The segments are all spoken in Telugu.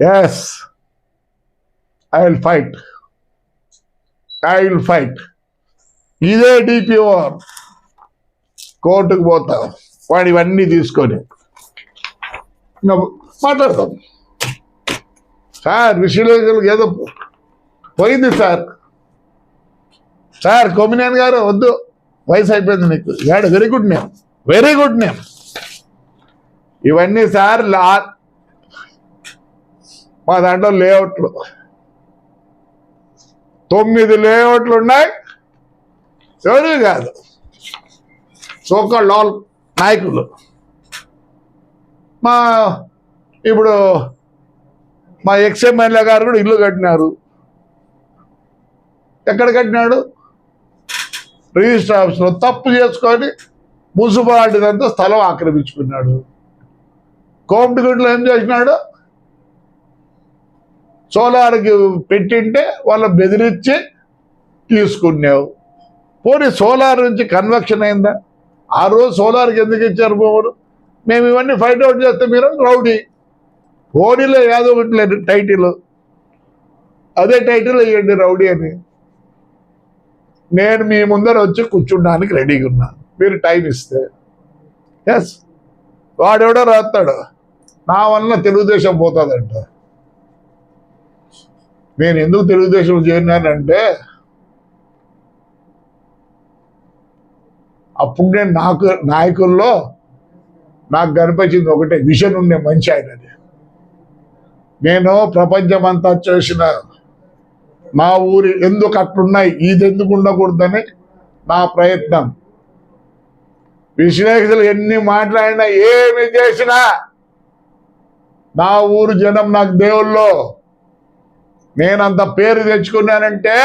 Yes I will fight I will fight ఇదే డిపిఓ కోర్టుకు పోతాం. వాడు ఇవన్నీ తీసుకొని. మాట్లాడతాం సార్ విశ్వలేఖలకు ఏదో పోయింది సార్. సార్ కొమినేని గారు వద్దు. వయసు అయిపోయింది నీకు. Add very good name very good name ఇవన్నీ సార్ లా మా దాంట్లో లేఅవుట్లు. తొమ్మిది లేఅవుట్లు ఉన్నాయి ఎవరు కాదు. సోకాల్ లాల్ నాయకులు. మా ఇప్పుడు మా ఎక్స్ఎంఎల్ఏ గారు కూడా ఇల్లు కట్టినారు. ఎక్కడ కట్టినాడు? రిజిస్టర్ ఆఫీస్లో తప్పు చేసుకొని మున్సిపాలిటీదంతా స్థలం ఆక్రమించుకున్నాడు. కోమటిగుంట్లో ఏం చేసినాడు? సోలార్కి పెట్టింటే వాళ్ళ బెదిరించి తీసుకున్నావు. పోనీ సోలార్ నుంచి కన్వెక్షన్ అయిందా? ఆ రోజు సోలార్కి ఎందుకు ఇచ్చారు పోవరు? మేము ఇవన్నీ ఫైండ్ అవుట్ చేస్తే మీరు రౌడీ. పోనీలో ఏదో ఒకటి లేదు టైటిల్. అదే టైటిల్ వేయండి రౌడీ అని. నేను మీ ముందర వచ్చి కూర్చుండడానికి రెడీగా ఉన్నాను మీరు టైం ఇస్తే. ఎస్ వాడెవడో రాస్తాడు నా వల్ల తెలుగుదేశం పోతుందంట. నేను ఎందుకు తెలుగుదేశం చేరినానంటే అప్పుడు నేను నాకు నాయకుల్లో నాకు కనిపించింది ఒకటే విషన్ ఉండే మంచి ఆయనది నేను ప్రపంచమంతా చేసిన మా ఊరి ఎందుకు అట్లున్నాయి ఇది ఎందుకు ఉండకూడదని నా ప్రయత్నం. విశ్లేషకులు ఎన్ని మాట్లాడినా ఏమి చేసినా నా ఊరు జనం నాకు దేవుళ్ళు నేనంత పేరు తెచ్చుకున్నానంటే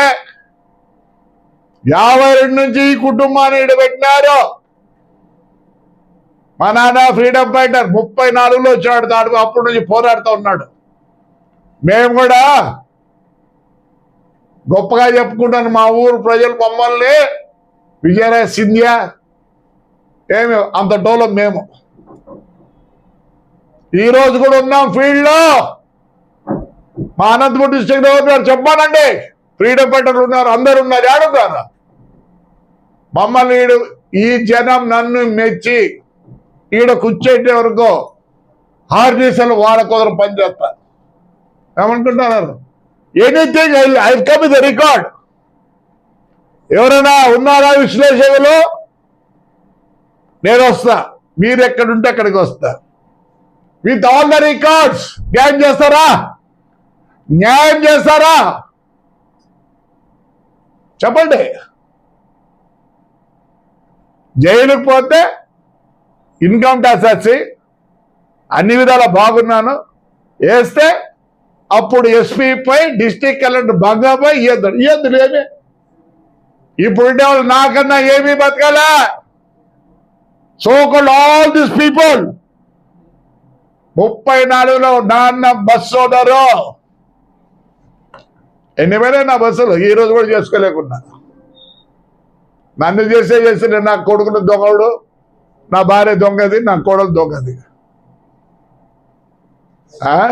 యాభై రెండు నుంచి ఈ కుటుంబాన్ని ఇడబెట్టినారు మా నాన్న ఫ్రీడమ్ ఫైటర్ ముప్పై నాలుగులో వచ్చాడు దాడు అప్పటి నుంచి పోరాడుతూ ఉన్నాడు. మేము కూడా గొప్పగా చెప్పుకుంటాను మా ఊరు ప్రజలు మమ్మల్ని విజయరాజ్ సింధ్యా. ఏమి అంత డోలం మేము. ఈరోజు కూడా ఉన్నాం ఫీల్డ్లో. మా అనంతపురం డిస్ట్రిక్ట్ గారు చెప్పానండి ఫ్రీడమ్ ఫైటర్లు ఉన్నారు అందరు ఉన్నారు ఏడున్నారు మమ్మల్ని ఈ జనం నన్ను మెచ్చి ఈడ కూర్చోటే వరకు హార్నీసలు వాళ్ళ కోసం పనిచేస్తా ఏమనుకుంటున్నారు? Anything I come the record ఎవరైనా ఉన్నారా విశ్లేషకులు? నేను వస్తా. మీరు ఎక్కడుంటే అక్కడికి వస్తా. విత్ ఆల్ ద రికార్డ్స్ న్యాయం చేస్తారా? న్యాయం చేస్తారా? చెప్పండి. జైలుకు పోతే ఇన్కమ్ ట్యాక్స్ వచ్చి అన్ని విధాలా బాగున్నాను. వేస్తే అప్పుడు ఎస్పీపై డిస్టిక్ కలెక్టర్ భంగపై ఇయ్యద్దు. ఇయ్యద్దు ఏమి ఇప్పుడు ఉండేవాళ్ళు నాకన్నా ఏమీ బతకాలా? So called all this people. ముప్పై నాలుగులో నాన్న బస్ సోదరు ఎన్ని నా బస్సులు? ఈ రోజు కూడా చేసుకోలేకున్నా. నన్ను చేసే చేసి నా కొడుకును దొంగడు నా భార్య దొంగది నా కోడలు దొంగది. ఆ?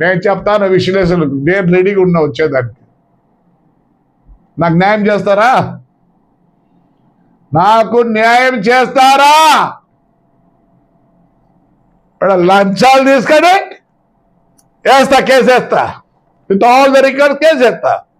నేను చెప్తాను విశ్లేషణకు నేను రెడీగా ఉన్నా వచ్చేదానికి. నాకు న్యాయం చేస్తారా? నాకు న్యాయం చేస్తారా? ఇక్కడ లంచాలు తీసుకొని వేస్తా కేసేస్తా. వేస్తా with all the record case వేస్తా